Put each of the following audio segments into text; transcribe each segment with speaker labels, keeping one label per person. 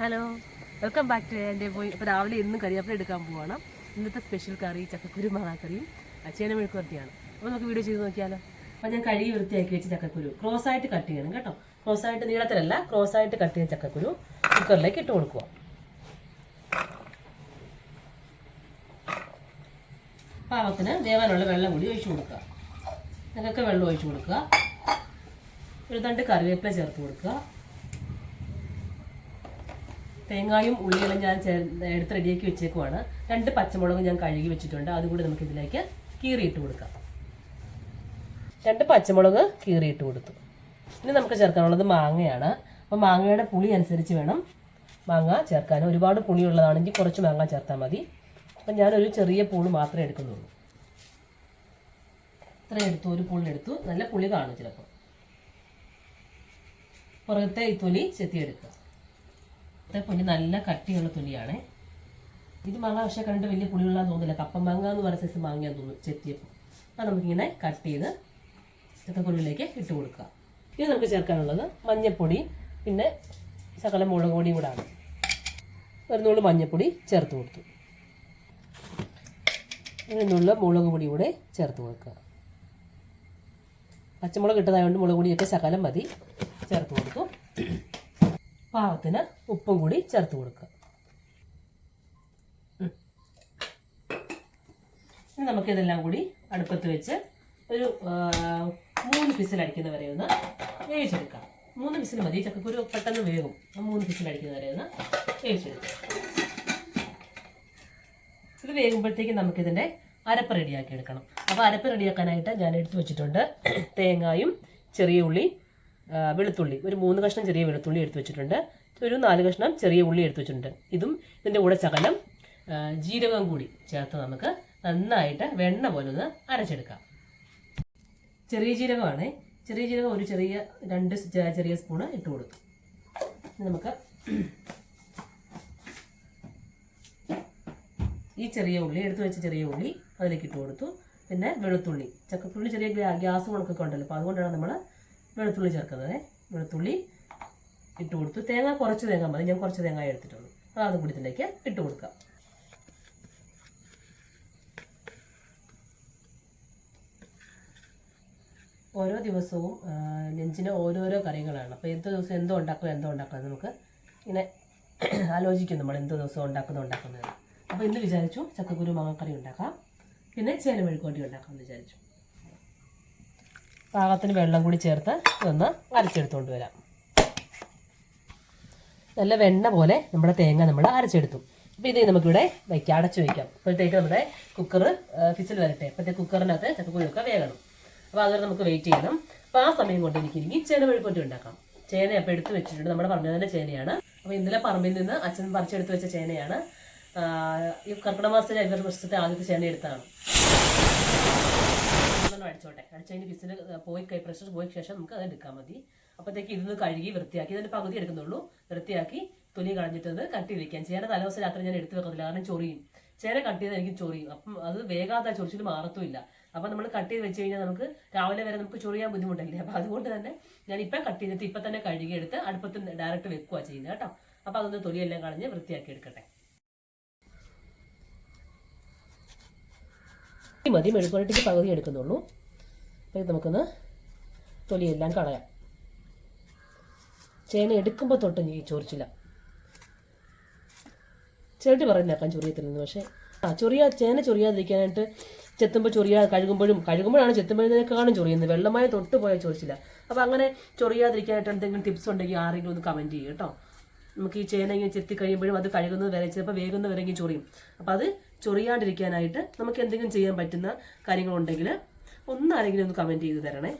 Speaker 1: Hello welcome back to എന്റെ പോയി ഇപ്പോൾ രാവിലെ ഇന്ന് കരിയാപ്പില എടുക്കാൻ പോവാണ്. ഇന്നത്തെ സ്പെഷ്യൽ കറി ചക്കക്കുരു മാങ്ങാക്കറിയും ചേന മെഴുക്കുവരട്ടിയാണ്. അപ്പോൾ നമുക്ക് വീഡിയോ ചെയ്ത് നോക്കിയാലോ? അപ്പോൾ ഞാൻ കഴുകി വൃത്തിയാക്കി വെച്ച് ചക്കക്കുരു. ക്രോസ് ആയിട്ട് കട്ട് ചെയ്യണം കേട്ടോ. ക്രോസ് ആയിട്ട് നീളത്തിലല്ല ക്രോസ് ആയിട്ട് കട്ട് ചെയ്യുന്ന ചക്കക്കുരു കുക്കറിലേക്ക് ഇട്ട് കൊടുക്കുക. പാവത്തിന് വേവാനുള്ള വെള്ളം കൂടി ഒഴിച്ചു കൊടുക്കുക. നിങ്ങൾക്ക് വെള്ളം ഒഴിച്ചു കൊടുക്കുക. ഒരു തണ്ട് കറിവേപ്പില ചേർത്ത് കൊടുക്കുക. തേങ്ങായും ഉള്ളിയെല്ലാം ഞാൻ എടുത്ത് റെഡിയാക്കി വെച്ചേക്കുവാണ്. രണ്ട് പച്ചമുളകും ഞാൻ കഴുകി വെച്ചിട്ടുണ്ട്. അതുകൂടി നമുക്ക് ഇതിലേക്ക് കീറിയിട്ട് കൊടുക്കാം. രണ്ട് പച്ചമുളക് കീറിയിട്ട് കൊടുത്തു. ഇനി നമുക്ക് ചേർക്കാനുള്ളത് മാങ്ങയാണ്. അപ്പോൾ മാങ്ങയുടെ പുളി അനുസരിച്ച് വേണം മാങ്ങ ചേർക്കാൻ. ഒരുപാട് പുളിയുള്ളതാണെങ്കിൽ കുറച്ച് മാങ്ങ ചേർത്താൽ മതി. അപ്പം ഞാനൊരു ചെറിയ പൂൾ മാത്രമേ എടുക്കുന്നുള്ളൂ. ഇത്ര എടുത്തു. ഒരു പൂളിനെടുത്തു നല്ല പുളി കാണും ചിലപ്പോൾ പുറത്തെ ഈ തൊലി ചെത്തിയെടുക്കുക. ഇത്തെ പുലി നല്ല കട്ടിയുള്ള തുണിയാണ്. ഇത് മാങ്ങ പക്ഷേ കണ്ട് വലിയ പുളിയുള്ള തോന്നില്ല കപ്പ മാങ്ങ എന്ന് പറഞ്ഞ സൈസ് മാങ്ങയാന്ന് തോന്നുന്നു ചെത്തിയപ്പോൾ അത് നമുക്കിങ്ങനെ കട്ട് ചെയ്ത് ചക്കക്കുരുവിലേക്ക് ഇട്ട് കൊടുക്കുക ഇത് നമുക്ക് ചേർക്കാനുള്ളത് മഞ്ഞൾപ്പൊടി പിന്നെ ശകലം മുളക് പൊടിയും കൂടെ ഒരു നുള്ളു മഞ്ഞൾപ്പൊടി ചേർത്ത് കൊടുത്തു. ഒരു നുള്ളു മുളക് പൊടി കൂടെ ചേർത്ത് കൊടുക്കുക. പച്ചമുളക് ഇട്ടതായതുകൊണ്ട് മുളക് പൊടിയൊക്കെ ശകലം മതി. ചേർത്ത് കൊടുത്തു. പാകത്തിന് ഉപ്പും കൂടി ചേർത്ത് കൊടുക്കുക. ഇനി നമുക്കിതെല്ലാം കൂടി അടുപ്പത്ത് വെച്ച് ഒരു മൂന്ന് പിസിൽ അടിക്കുന്ന വരെ ഒന്ന് വേവിച്ചെടുക്കാം. മൂന്ന് വിസിൽ മതി. ചക്കക്കുരു പെട്ടെന്ന് വേകും മൂന്ന് പിസിൽ അടിക്കുന്ന വരെ ഒന്ന് വേവിച്ചെടുക്കാം. ഇത് വേകുമ്പോഴത്തേക്ക് നമുക്കിതിന്റെ അരപ്പ് റെഡിയാക്കി എടുക്കണം. അപ്പോൾ അരപ്പ് റെഡിയാക്കാനായിട്ട് ഞാൻ എടുത്തു വെച്ചിട്ടുണ്ട് തേങ്ങായും ചെറിയ ഉള്ളി വെളുത്തുള്ളി. ഒരു മൂന്ന് കഷ്ണം ചെറിയ വെളുത്തുള്ളി എടുത്തു വെച്ചിട്ടുണ്ട്. ഒരു നാല് കഷ്ണം ചെറിയ ഉള്ളി എടുത്തു വെച്ചിട്ടുണ്ട്. ഇതും ഇതിന്റെ കൂടെ ശകലം ജീരകം കൂടി ചേർത്ത് നമുക്ക് നന്നായിട്ട് വെണ്ണ പോലെ ഒന്ന് അരച്ചെടുക്കാം. ചെറിയ ജീരകമാണ്. ചെറിയ ജീരകം ഒരു ചെറിയ രണ്ട് ചെറിയ സ്പൂണ് ഇട്ട് കൊടുക്കും. നമുക്ക് ഈ ചെറിയ ഉള്ളി എടുത്തു വെച്ച ചെറിയ ഉള്ളി അതിലേക്ക് ഇട്ട് കൊടുത്തു. പിന്നെ വെളുത്തുള്ളി. ചക്കപ്പുള്ളി ചെറിയ ഗ്യാസ് ഉണക്കൊക്കെ ഉണ്ടല്ലോ അപ്പോൾ അതുകൊണ്ടാണ് നമ്മൾ വെളുത്തുള്ളി ചേർക്കുന്നത്. വെളുത്തുള്ളി ഇട്ട് കൊടുത്തു തേങ്ങ കുറച്ച് തേങ്ങ മതി. ഞാൻ കുറച്ച് തേങ്ങ എടുത്തിട്ടുള്ളൂ. അപ്പോൾ അതും കൂടി ഇതിലേക്ക് ഇട്ട് കൊടുക്കാം ഓരോ ദിവസവും നെഞ്ചിന് ഓരോരോ കറികളാണ്. അപ്പോൾ എന്ത് ദിവസം എന്തോ ഉണ്ടാക്കും എന്തോ ഉണ്ടാക്കുക നമുക്ക് ഇങ്ങനെ ആലോചിക്കും നമ്മൾ എന്തോ ദിവസം ഉണ്ടാക്കുന്ന ഉണ്ടാക്കുന്നത് അപ്പോൾ ഇന്ന് വിചാരിച്ചു ചക്കക്കുരു മാങ്ങക്കറി ഉണ്ടാക്കാം. പിന്നെ ചേന ഉണ്ടാക്കാമെന്ന് വിചാരിച്ചു. പാകത്തിന് വെള്ളം കൂടി ചേർത്ത് ഇതൊന്ന് അരച്ചെടുത്തുകൊണ്ട് വരാം. നല്ല വെണ്ണ പോലെ നമ്മുടെ തേങ്ങ നമ്മൾ അരച്ചെടുത്തു. അപ്പോൾ ഇത് നമുക്കിവിടെ വയ്ക്കാം അടച്ചു വയ്ക്കാം. അപ്പോഴത്തേക്ക് നമ്മുടെ കുക്കർ ഫിസിൽ വരട്ടെ. അപ്പോഴത്തെ കുക്കറിനകത്ത് ചക്കക്കുരുക്കെ വേകണം. അപ്പോൾ അതുവരെ നമുക്ക് വെയിറ്റ് ചെയ്യണം. അപ്പോൾ ആ സമയം കൊണ്ട് എനിക്ക് ഇനി ചേന മെഴുക്കുവണ്ടി ഉണ്ടാക്കാം. ചേന അപ്പോൾ എടുത്ത് വെച്ചിട്ടുണ്ട്. നമ്മുടെ പറഞ്ഞ തന്നെ ചേനയാണ്. അപ്പോൾ ഇന്നലെ പറമ്പിൽ നിന്ന് അച്ഛൻ പറിച്ചെടുത്ത് വെച്ച ചേനയാണ്. ഈ കർക്കിടക മാസത്തിലെ വർഷത്തെ ആദ്യത്തെ ചേന എടുത്താണ്. ഒന്നും അടിച്ചോട്ടെ. അടിച്ചതിന് വിസിൽ പോയി പ്രഷർ പോയ ശേഷം നമുക്ക് അത് എടുക്കാൻ മതി. അപ്പോഴത്തേക്ക് ഇതൊന്ന് കഴുകി വൃത്തിയാക്കി. ഇതിന്റെ പകുതി എടുക്കുന്നുള്ളൂ. വൃത്തിയാക്കി തുണി കളഞ്ഞിട്ടത് കട്ടി വെക്കാൻ ചേന തലേദിവസം രാത്രി ഞാൻ എടുത്ത് വെക്കത്തില്ല. കാരണം ചൊറിയും. ചേന കട്ട് ചെയ്ത് എനിക്ക് ചൊറിയും. അപ്പം അത് വേഗാതെ ചൊറിച്ചിട്ട് മാറത്തുമില്ല. അപ്പം നമ്മൾ കട്ട് ചെയ്ത് വെച്ച് കഴിഞ്ഞാൽ നമുക്ക് രാവിലെ വരെ നമുക്ക് ചൊറിയാൻ ബുദ്ധിമുട്ടല്ലേ? അപ്പം അതുകൊണ്ട് തന്നെ ഞാൻ ഇപ്പം കട്ട് ചെയ്തിട്ട് ഇപ്പം തന്നെ കഴുകി എടുത്ത് അടുപ്പത്ത് ഡയറക്റ്റ് വെക്കുക ചെയ്യുന്നത്. കേട്ടോ? അപ്പം അതൊന്ന് തൊലിയെല്ലാം കളഞ്ഞ് വൃത്തിയാക്കി എടുക്കട്ടെ. മതി മെഴുക്കുവരട്ടിക്ക് പകുതി എടുക്കുന്നുള്ളൂ. അപ്പോൾ ഇത് നമുക്കൊന്ന് തൊലിയെല്ലാം കളയാം. ചേന എടുക്കുമ്പോൾ തൊട്ട് ഈ ചൊറിച്ചില്ല. ചേട്ടി പറയുന്നേക്കാൻ ചൊറിയത്തില്ലെന്ന് പക്ഷേ ആ ചൊറിയാ ചേന ചൊറിയാതിരിക്കാനായിട്ട് ചെത്തുമ്പോൾ ചൊറിയാ കഴുകുമ്പോഴും കഴുകുമ്പോഴാണ് കാണും ചൊറിയുന്നത്. വെള്ളമായി തൊട്ട് പോയാൽ ചൊറിച്ചില്ല. അപ്പോൾ അങ്ങനെ ചൊറിയാതിരിക്കാനായിട്ട് എന്തെങ്കിലും ടിപ്സ് ഉണ്ടെങ്കിൽ ആരെങ്കിലും ഒന്ന് കമന്റ് ചെയ്യും കേട്ടോ. നമുക്ക് ഈ ചേന ഇങ്ങനെ ചെത്തി കഴിയുമ്പോഴും അത് കഴുകുന്നത് വരെ ചിലപ്പോൾ വരെ വരെങ്കിൽ ചൊറിയും. അപ്പോൾ അത് ചൊറിയാണ്ടിരിക്കാനായിട്ട് നമുക്ക് എന്തെങ്കിലും ചെയ്യാൻ പറ്റുന്ന കാര്യങ്ങളുണ്ടെങ്കിൽ ഒന്ന് ആരെങ്കിലും ഒന്ന് കമന്റ് ചെയ്ത് തരണേ.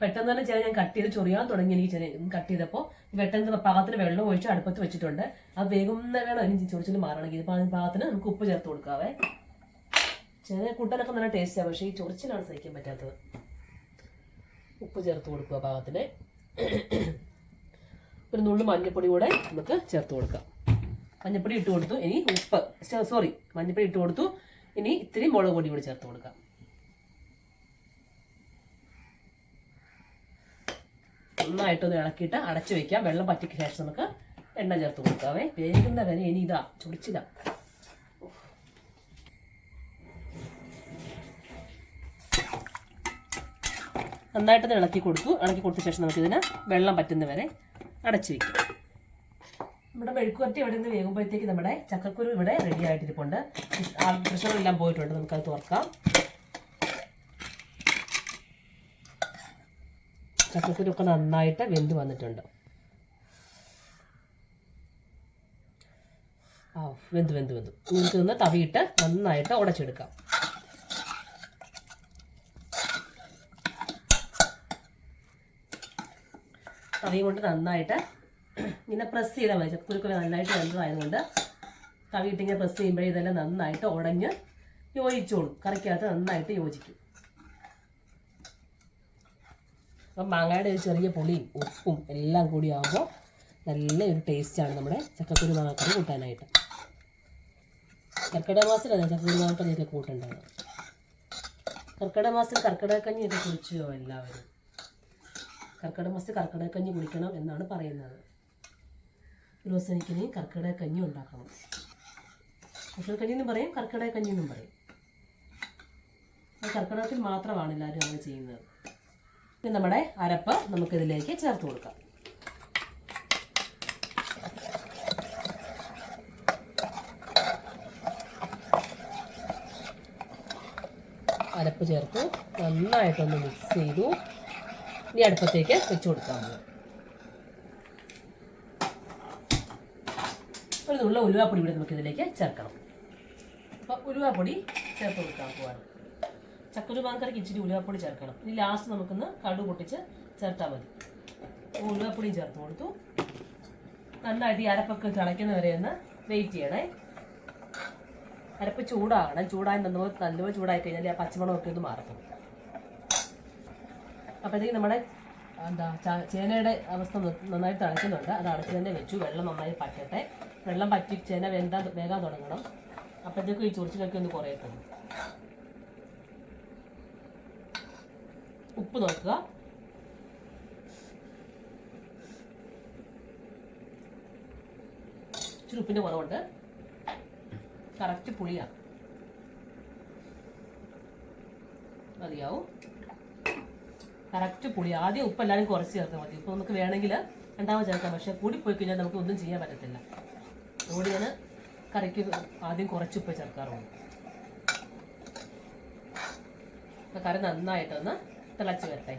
Speaker 1: പെട്ടെന്ന് തന്നെ ചേന ഞാൻ കട്ട് ചെയ്ത് ചൊറിയാൻ തുടങ്ങി എനിക്ക് ചേന കട്ട് ചെയ്തപ്പോൾ പെട്ടെന്ന് പാകത്തിന് വെള്ളം ഒഴിച്ച് അടുപ്പത്ത് വെച്ചിട്ടുണ്ട്. അത് വേഗം വേണം അതിന് ചൊറിച്ചിൽ മാറണമെങ്കിൽ. അപ്പോൾ അതിന് പാകത്തിന് നമുക്ക് ഉപ്പ് ചേർത്ത് കൊടുക്കാവേ. ചെറിയ കൂട്ടാനൊക്കെ നല്ല ടേസ്റ്റാണ് പക്ഷേ ഈ ചൊറിച്ചിലാണ് സഹിക്കാൻ പറ്റാത്തത്. ഉപ്പ് ചേർത്ത് കൊടുക്കുക പാകത്തിന്. ഒരു നുള്ളു മഞ്ഞൾപ്പൊടി കൂടെ നമുക്ക് ചേർത്ത് കൊടുക്കാം. മഞ്ഞൾപ്പൊടി ഇട്ട് കൊടുത്തു. ഇനി ഉപ്പ്. സോറി മഞ്ഞൾപ്പൊടി ഇട്ട് കൊടുത്തു. ഇനി ഇത്തിരി മുളക് പൊടി കൂടി ചേർത്ത് കൊടുക്കാം. നന്നായിട്ടൊന്ന് ഇളക്കിയിട്ട് അടച്ചു വെക്കാം. വെള്ളം പറ്റിക്ക് ശേഷം നമുക്ക് എണ്ണ ചേർത്ത് കൊടുക്കാവേ. വേഗം വരെ ഇനി ഇതാ ചുടിച്ചില്ല നന്നായിട്ടൊന്ന് ഇളക്കി കൊടുത്തു. ഇളക്കി കൊടുത്ത ശേഷം നമുക്കിതിന് വെള്ളം പറ്റുന്ന വരെ അടച്ചു വെക്കാം. നമ്മുടെ മെഴുക്കുവരട്ടി ഇവിടെ നിന്ന് വേകുമ്പോഴത്തേക്ക് നമ്മുടെ ചക്കക്കുരു ഇവിടെ റെഡി ആയിട്ടിരിപ്പുണ്ട്. പ്രഷറെല്ലാം പോയിട്ടുണ്ട്. നമുക്കത് തുറക്കാം. ചക്കക്കുരു ഒക്കെ നന്നായിട്ട് വെന്ത് വന്നിട്ടുണ്ട്. ആ വെന്ത് വെന്ത് വെന്ത്. നമുക്ക് നിന്ന് തവിയിട്ട് നന്നായിട്ട് ഉടച്ചെടുക്കാം. തവി കൊണ്ട് നന്നായിട്ട് ഇങ്ങനെ പ്രസ് ചെയ്താൽ മതി. ചക്കുരുക്ക് നന്നായിട്ട് വെന്തതായതുകൊണ്ട് തവിയിട്ട് ഇങ്ങനെ പ്രസ് ചെയ്യുമ്പോഴേ ഇതെല്ലാം നന്നായിട്ട് ഉടഞ്ഞ് യോജിച്ചോളും. കറിക്കകത്ത് നന്നായിട്ട് യോജിക്കും. അപ്പം മാങ്ങയുടെ ഒരു ചെറിയ പുളിയും ഉപ്പും എല്ലാം കൂടി ആകുമ്പോൾ നല്ല ഒരു ടേസ്റ്റാണ് നമ്മുടെ ചക്കക്കുരു മാങ്ങക്കറി കൂട്ടാനായിട്ട്. കർക്കിടക മാസത്തിലാണ് ചക്കക്കുരു മാങ്ങക്കറിയൊക്കെ കൂട്ടുണ്ടാവുക കർക്കിടക മാസത്തിൽ കർക്കിടക കഞ്ഞിയൊക്കെ കുടിച്ചോ എല്ലാവരും? കർക്കിടക മാസത്തിൽ കർക്കിടക കഞ്ഞി കുടിക്കണം എന്നാണ് പറയുന്നത്. ഒരു ദിവസം കർക്കിടക കഞ്ഞി ഉണ്ടാക്കണം. കുഷൽ കഞ്ഞി എന്നും പറയും. കർക്കിടക കഞ്ഞി എന്നും പറയും കർക്കിടകത്തിൽ മാത്രമാണ് എല്ലാവരും അങ്ങനെ ചെയ്യുന്നത്. ഇനി നമ്മുടെ അരപ്പ് നമുക്കിതിലേക്ക് ചേർത്ത് കൊടുക്കാം. അരപ്പ് ചേർത്ത് നന്നായിട്ടൊന്ന് മിക്സ് ചെയ്തു. ഇനി അടുപ്പത്തേക്ക് വെച്ച് കൊടുക്കാൻ പോകും ഒരു നുള്ള ഉലുവാപ്പൊടി കൂടി നമുക്ക് ഇതിലേക്ക് ചേർക്കണം. അപ്പോൾ ഉലുവാപ്പൊടി ചേർത്ത് കൊടുക്കാൻ പോവാണ്. ചക്കുരു മാങ്കറിക്ക് ഇച്ചിരി ഉലുവാപ്പൊടി ചേർക്കണം. ഇനി ലാസ്റ്റ് നമുക്കൊന്ന് കടു പൊട്ടിച്ച് ചേർത്താൽ മതി. ഉലുവാപ്പൊടിയും ചേർത്ത് കൊടുത്തു. നന്നായിട്ട് ഈ അരപ്പൊക്കെ തിളയ്ക്കുന്ന വരെ ഒന്ന് വെയിറ്റ് ചെയ്യണേ. അരപ്പ് ചൂടാകണം ചൂടായി നല്ലപോലെ നല്ലപോലെ ചൂടായി കഴിഞ്ഞാൽ ആ പച്ചമണമൊക്കെ ഒന്ന് മാറണം അപ്പോഴത്തേക്ക് നമ്മുടെ എന്താ ചേനയുടെ അവസ്ഥ നന്നായി തിളയ്ക്കുന്നുണ്ട്. അത് അടച്ച് തന്നെ വെച്ചു. വെള്ളം നന്നായി പറ്റട്ടെ. വെള്ളം പറ്റി ചേന വെന്താ വേഗം തുടങ്ങണം. അപ്പോഴത്തേക്കും ഈ ചൊറിച്ചിലൊക്കെ ഒന്ന് കുറയട്ടെ. ഉപ്പ് നോക്കുക. ഇച്ചിരി ഉപ്പിന്റെ കുറവുണ്ട്. കറക്റ്റ് പുളിയാണ് മതിയാവും. കറക്റ്റ് പുളി. ആദ്യം ഉപ്പ് എല്ലാവരും കുറച്ച് ചേർത്ത് മതി. ഉപ്പ് നമുക്ക് വേണമെങ്കിൽ രണ്ടാമത് ചേർക്കാം. പക്ഷേ കൂടി പോയി കഴിഞ്ഞാൽ നമുക്ക് ഒന്നും ചെയ്യാൻ പറ്റത്തില്ല. അതുകൊണ്ട് ഞാൻ കറിക്ക് ആദ്യം കുറച്ച് ഉപ്പ് അപ്പോൾ കറി നന്നായിട്ടൊന്ന് തിളച്ച് വരട്ടെ.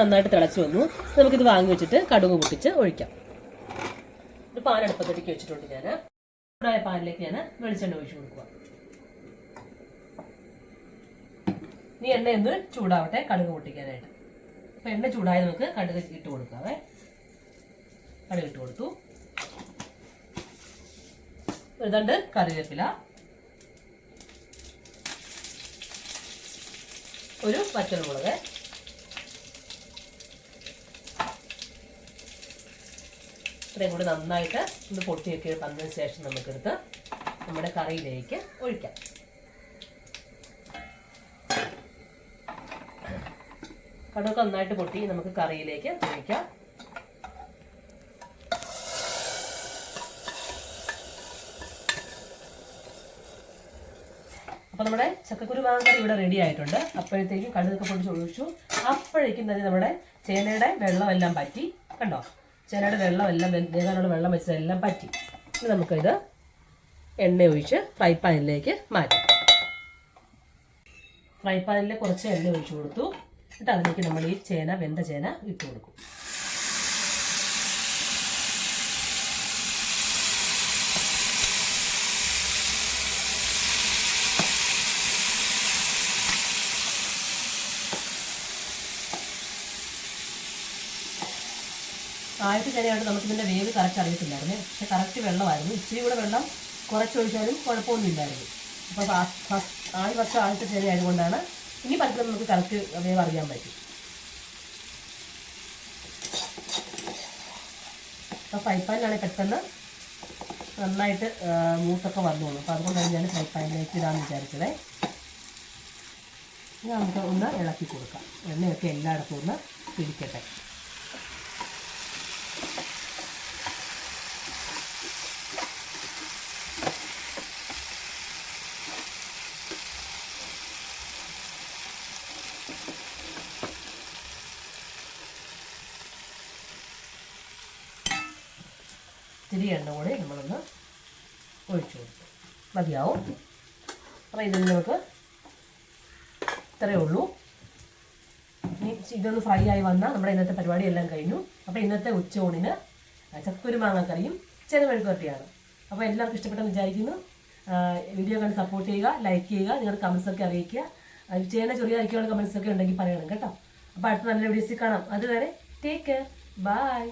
Speaker 1: നന്നായിട്ട് തിളച്ച് വന്നു. നമുക്കിത് വാങ്ങി വെച്ചിട്ട് കടുക് പൊട്ടിച്ച് ഒഴിക്കാം. ഒരു പാൻ വെച്ചിട്ടുണ്ട് ഞാൻ ചൂടായ പാനിലേക്ക് ഞാൻ വെളിച്ചെണ്ണ ഒഴിച്ചു കൊടുക്കുക. ഇനി എണ്ണ ഒന്ന് ചൂടാവട്ടെ കടുക് പൊട്ടിക്കാനായിട്ട്. അപ്പോൾ എണ്ണ ചൂടായി നമുക്ക് കടുക് ഇട്ട് കൊടുക്കാവേ. കടുക് ഇട്ട് കൊടുത്തു. ഒരു തണ്ട് കറിവേപ്പില. ഒരു പച്ചമുളക്. ഇത്രയും കൂടി നന്നായിട്ട് ഒന്ന് പൊട്ടിയൊക്കെ തന്നതിന് ശേഷം നമുക്കെടുത്ത് നമ്മുടെ കറിയിലേക്ക് ഒഴിക്കാം. കടുകൊക്കെ നന്നായിട്ട് പൊട്ടി നമുക്ക് കറിയിലേക്ക് ഒഴിക്കാം അപ്പോൾ നമ്മുടെ ചക്കക്കുരു മാങ്ങക്കറി ഇവിടെ റെഡി ആയിട്ടുണ്ട്. അപ്പോഴത്തേക്കും കടുകൊക്കെ പൊടിച്ച് ഒഴിച്ചു. അപ്പോഴേക്കും തന്നെ നമ്മുടെ ചേനയുടെ വെള്ളമെല്ലാം പറ്റി. കണ്ടോ? ചേനയുടെ വെള്ളമെല്ലാം വേകാനുള്ള വെള്ളം വെച്ചതെല്ലാം പറ്റി. ഇനി നമുക്കിത് എണ്ണ ഒഴിച്ച് ഫ്രൈ പാനിലേക്ക് മാറ്റാം. ഫ്രൈ പാനിൽ കുറച്ച് എണ്ണ ഒഴിച്ചു കൊടുത്തു. എന്നിട്ട് അതിലേക്ക് നമ്മൾ ഈ ചേന വെന്ത ചേന ഇട്ട് കൊടുക്കും. ആദ്യത്തെ ചേനയായിട്ട് നമുക്കിതിന്റെ വേവ് കറക്റ്റ് അറിയത്തില്ലായിരുന്നു. പക്ഷെ കറക്റ്റ് വെള്ളമായിരുന്നു. ഇച്ചിരി കൂടെ വെള്ളം കുറച്ചൊഴിച്ചാലും കുഴപ്പമൊന്നുമില്ലായിരുന്നു. അപ്പോൾ ആദ്യ വർഷം ആദ്യത്തെ ആയതുകൊണ്ടാണ് ഇനി പലപ്പോഴും നമുക്ക് കറക്റ്റ് വേവ് അറിയാൻ പറ്റും. അപ്പോൾ ഫ്രൈ പാനിലാണെങ്കിൽ പെട്ടെന്ന് നന്നായിട്ട് മൂത്തൊക്കെ വന്നോളൂ. അപ്പോൾ അതുകൊണ്ടാണ് ഞാൻ ഫ്രൈ പാനിലേക്ക് ഇടാമെന്ന് വിചാരിച്ചത് നമുക്ക് ഒന്ന് ഇളക്കി കൊടുക്കാം. എണ്ണയൊക്കെ എല്ലായിടത്തും ഒന്ന് പിടിക്കട്ടെ. ഇച്ചിരി എണ്ണ കൂടി നമ്മളൊന്ന് ഒഴിച്ചു കൊടുക്കും. മതിയാവും. അപ്പോൾ ഇതിൽ നമുക്ക് ഇത്രയേ ഉള്ളൂ. ഇനി ഇതൊന്ന് ഫ്രൈ ആയി വന്നാൽ നമ്മുടെ ഇന്നത്തെ പരിപാടി എല്ലാം കഴിഞ്ഞു. അപ്പോൾ ഇന്നത്തെ ഉച്ചയൂണിന് ചക്കുരു മാങ്ങാക്കറിയും ചെറുമെഴുക്കുവരട്ടിയാണ് അപ്പോൾ എല്ലാവർക്കും ഇഷ്ടപ്പെട്ടെന്ന് വിചാരിക്കുന്നു. വീഡിയോ കണ്ട് സപ്പോർട്ട് ചെയ്യുക ലൈക്ക് ചെയ്യുക നിങ്ങളുടെ കമൻസ് ഒക്കെ അറിയിക്കുക. ചെയ്യുന്ന ചെറിയ അറിയിക്കാനുള്ള കമൻസ് ഒക്കെ ഉണ്ടെങ്കിൽ പറയണം കേട്ടോ. അപ്പോൾ അടുത്ത നല്ല വീഡിയോസിൽ കാണാം. അതുവരെ ടേക്ക് കെയർ ബൈ